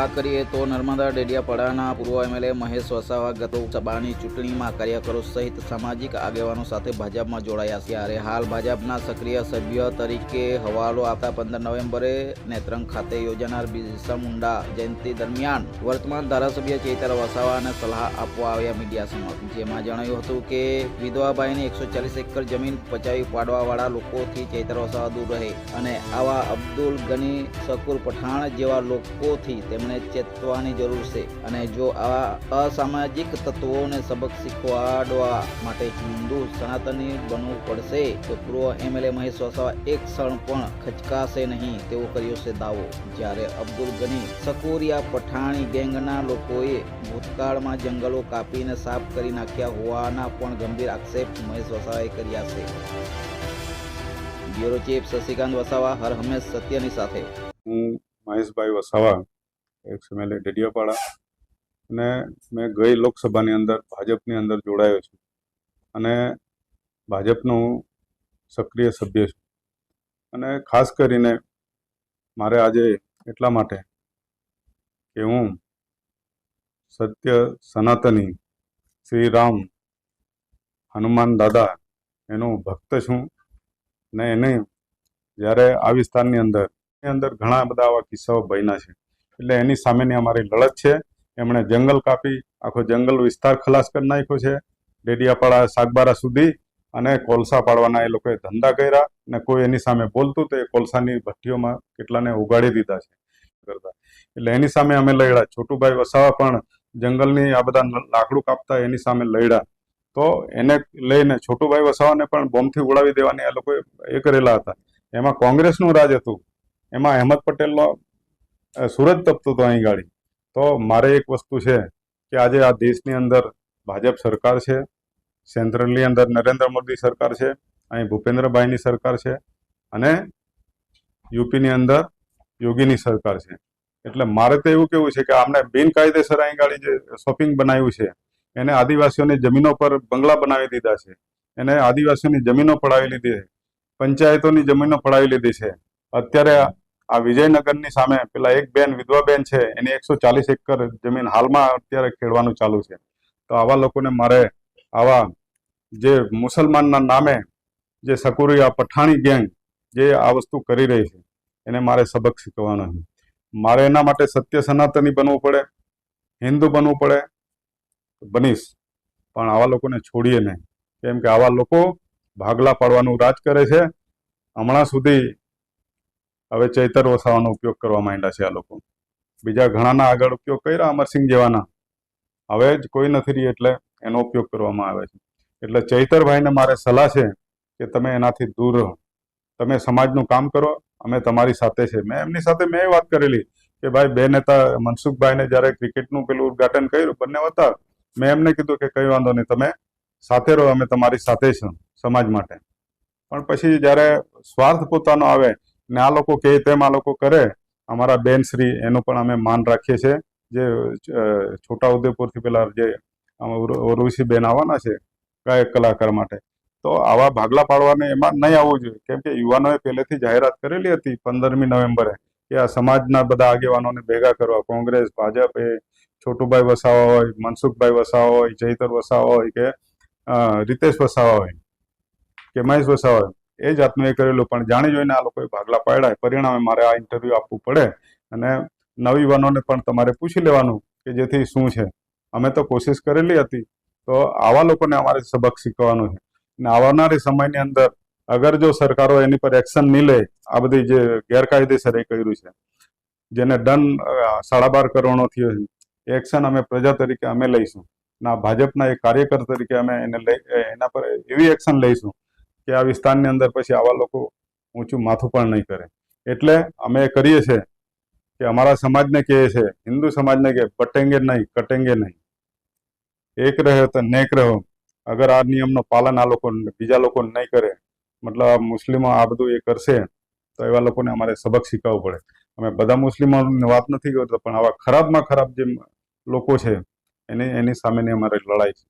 વાત કરીએ તો નર્મદા ડેડિયાપાડાના પૂર્વ એમએલએ મહેશ વસાવા ગત સભાની ચૂંટણીમાં કાર્યકરો સહિત સામાજિક આગેવાનો સાથે ભાજપમાં જોડાયા ત્યારે હાલ ભાજપના સક્રિય સભ્ય તરીકે હવાલો આપતા પંદર નવેમ્બરે નેત્રંગ ખાતે યોજાનાર બિરસા મુંડા જયંતિ દરમિયાન વર્તમાન ધારાસભ્ય ચેતર વસાવાને સલાહ આપવા આવ્યા મીડિયા સમક્ષ. જેમાં જણાવ્યું હતું કે, વિધવાભાઈની એકસો ચાલીસ એકર જમીન પચાવી પાડવાવાળા લોકોથી ચેતર વસાવા દૂર રહે અને આવા અબ્દુલ ગની શકુર પઠાણ જેવા લોકોથી તેમણે ચેતવાની જરૂર છે. અને જો આવા અસામાજિક તત્વોને સબક શીખવાડવા માટે હિન્દુ સનાતની બનવું પડશે, તો પૂર્વ એમએલએ મહેશ વસાવા એક ક્ષણ પણ ખચકાશે નહીં તેવો કર્યો છે દાવો. જ્યારે અબ્દુલ ગની સકુરિયા પઠાણી ગેંગના લોકોએ ભૂતકાળમાં જંગલો કાપીને સાફ કરી નાખ્યા હોવાના પણ ગંભીર આક્ષેપ મહેશ વસાવાએ કર્યા છે. બ્યુરો ચીફ શશિકાંત વસાવા, હર હંમેશ સત્યની સાથે. હું મહેશભાઈ વસાવા એક્સ એમએલએ ડેડિયાપાડા. અને મેં ગઈ લોકસભાની અંદર, ભાજપની અંદર જોડાયો છું. અને ભાજપનું સક્રિય સભ્ય છું. અને ખાસ કરીને મારે આજે એટલા માટે કે હું સત્ય સનાતની શ્રી રામ હનુમાન દાદા એનો ભક્ત છું. ને એને જ્યારે આ વિસ્તારની અંદર, એની અંદર ઘણા બધા આવા કિસ્સાઓ બન્યા છે. એટલે એની સામેની અમારી લડત છે. એમણે જંગલ કાપી, આખો જંગલ વિસ્તાર ખલાસ કરી નાખ્યો છે. ડેડિયાપાડા સાગબારા સુધી અને કોલસા પાડવાના એ લોકોએ ધંધા કર્યા અને કોઈ એની સામે બોલતું તો એ કોલસાની ભઠ્ઠીઓમાં કેટલાને ઉગાડી દીધા છે. કરતા. એટલે એની સામે અમે લડ્યા. છોટુભાઈ વસાવા પણ જંગલની આ બધા લાકડું કાપતા એની સામે લડ્યા. તો એને લઈને છોટુભાઈ વસાવાને પણ બોમ્બથી ઉડાવી દેવાની આ લોકોએ એ કરેલા હતા. એમાં કોંગ્રેસનું રાજ હતું. એમાં અહેમદ પટેલનો સુરત તપતો હતો અહીં ગાડી. તો મારે એક વસ્તુ છે કે આજે આ દેશની અંદર ભાજપ સરકાર છે, સેન્ટ્રલની અંદર નરેન્દ્ર મોદી સરકાર છે, અહીં ભૂપેન્દ્રભાઈની સરકાર છે અને યુપીની અંદર યોગીની સરકાર છે. એટલે મારે તો એવું કેવું છે કે આમને બિનકાયદેસર અહીં ગાડી જે શોપિંગ બનાવ્યું છે, એને આદિવાસીઓની જમીનો પર બંગલા બનાવી દીધા છે, એને આદિવાસીઓની જમીનો પડાવી લીધી છે, પંચાયતોની જમીનો પડાવી લીધી છે. અત્યારે આ વિજયનગરની સામે પેલા એક બેન, વિધવા બેન છે, એની એકસો ચાલીસ એકર જમીન હાલમાં અત્યારે ખેડવાનું ચાલુ છે. તો આવા લોકોને મારે આવા જે મુસલમાનના નામે જે સકુરિયા પઠાણી ગેંગ જે આ વસ્તુ કરી રહી છે, એને મારે સબક શીખવાનો છે. મારે એના માટે સત્ય સનાતની બનવું પડે, હિન્દુ બનવું પડે, બનીશ. પણ આવા લોકોને છોડીએ નહીં. કેમ કે આવા લોકો ભાગલા પાડવાનું રાજ કરે છે. હમણાં સુધી હવે ચૈતર વસાવાનો ઉપયોગ કરવા માંડ્યા છે આ લોકો. બીજા ઘણાના આગળ ઉપયોગ કર્યા અમરસિંહ જેવાના. હવે જ કોઈ નથી રહી એટલે એનો ઉપયોગ કરવામાં આવે છે. એટલે ચૈતરભાઈને મારે સલાહ છે કે તમે એનાથી દૂર રહો. તમે સમાજનું કામ કરો, અમે તમારી સાથે છે. મેં એમની સાથે મેં વાત કરેલી કે ભાઈ, બે નેતા, મનસુખભાઈને જ્યારે ક્રિકેટનું પેલું ઉદઘાટન કર્યું, બંને હતા મેં એમને કીધું કે કઈ વાંધો નહીં, તમે સાથે રહો, અમે તમારી સાથે છો સમાજ માટે. પણ પછી જ્યારે સ્વાર્થ પોતાનો આવે ને આ લોકો કહે તેમ આ લોકો કરે, અમારા બેન શ્રી, એનું પણ અમે માન રાખીએ છીએ. જે છોટાઉદેપુરથી છોટા ઉદેપુરથી પેલા જે ઉર્વશી બેન આવવાના છે, ગાયક કલાકાર માટે. તો આવા ભાગલા પાડવાને એમાં નહીં આવવું જોઈએ. કેમ કે યુવાનોએ પહેલેથી જાહેરાત કરેલી હતી પંદરમી નવેમ્બરે કે આ સમાજના બધા આગેવાનોને ભેગા કરવા. કોંગ્રેસ, ભાજપ, એ છોટુભાઈ વસાવા હોય, મનસુખભાઈ વસાવા હોય, જયતર વસાવા હોય કે રીતેશ વસાવા હોય, કે મહેશ વસાવા હોય. એ જાતનું એ કરેલું. પણ જાણી જોઈને આ લોકોએ ભાગલા પાડ્યા. પરિણામે મારે આ ઇન્ટરવ્યૂ આપવું પડે. અને નવયુવાનોને પણ તમારે પૂછી લેવાનું કે જેથી શું છે. અમે તો કોશિશ કરેલી હતી. તો આવા લોકોને અમારે સબક શીખવાનું છે. અને આવનારી સમયની અંદર અગર જો સરકારો એની પર એક્શન નહીં લે, આ બધી જે ગેરકાયદેસર એ કર્યું છે, જેને દંડ સાડા બાર કરોડનો થયો છે એક્શન અમે પ્રજા તરીકે અમે લઈશું. ના, ભાજપના એક કાર્યકર તરીકે અમે એને લઈ, એના પર એવી એક્શન લઈશું કે આ વિસ્તારની અંદર પછી આવા લોકો ઊંચું માથું પણ નહીં કરે. એટલે અમે કરીએ છીએ કે અમારા સમાજને કહે છે, હિન્દુ સમાજને કે પટેંગે નહીં, કટેંગે નહીં. એક રહ્યો તો નેક રહ્યો અગર આ નિયમનું પાલન આ લોકો બીજા લોકો નહીં કરે, મતલબ મુસ્લિમો આ બધું એ કરશે, તો એવા લોકોને અમારે સબક શીખવવું પડે. અમે બધા મુસ્લિમોની વાત નથી કરતા, પણ આવા ખરાબમાં ખરાબ જે લોકો છે, એની એની સામેની અમારે લડાઈ છે.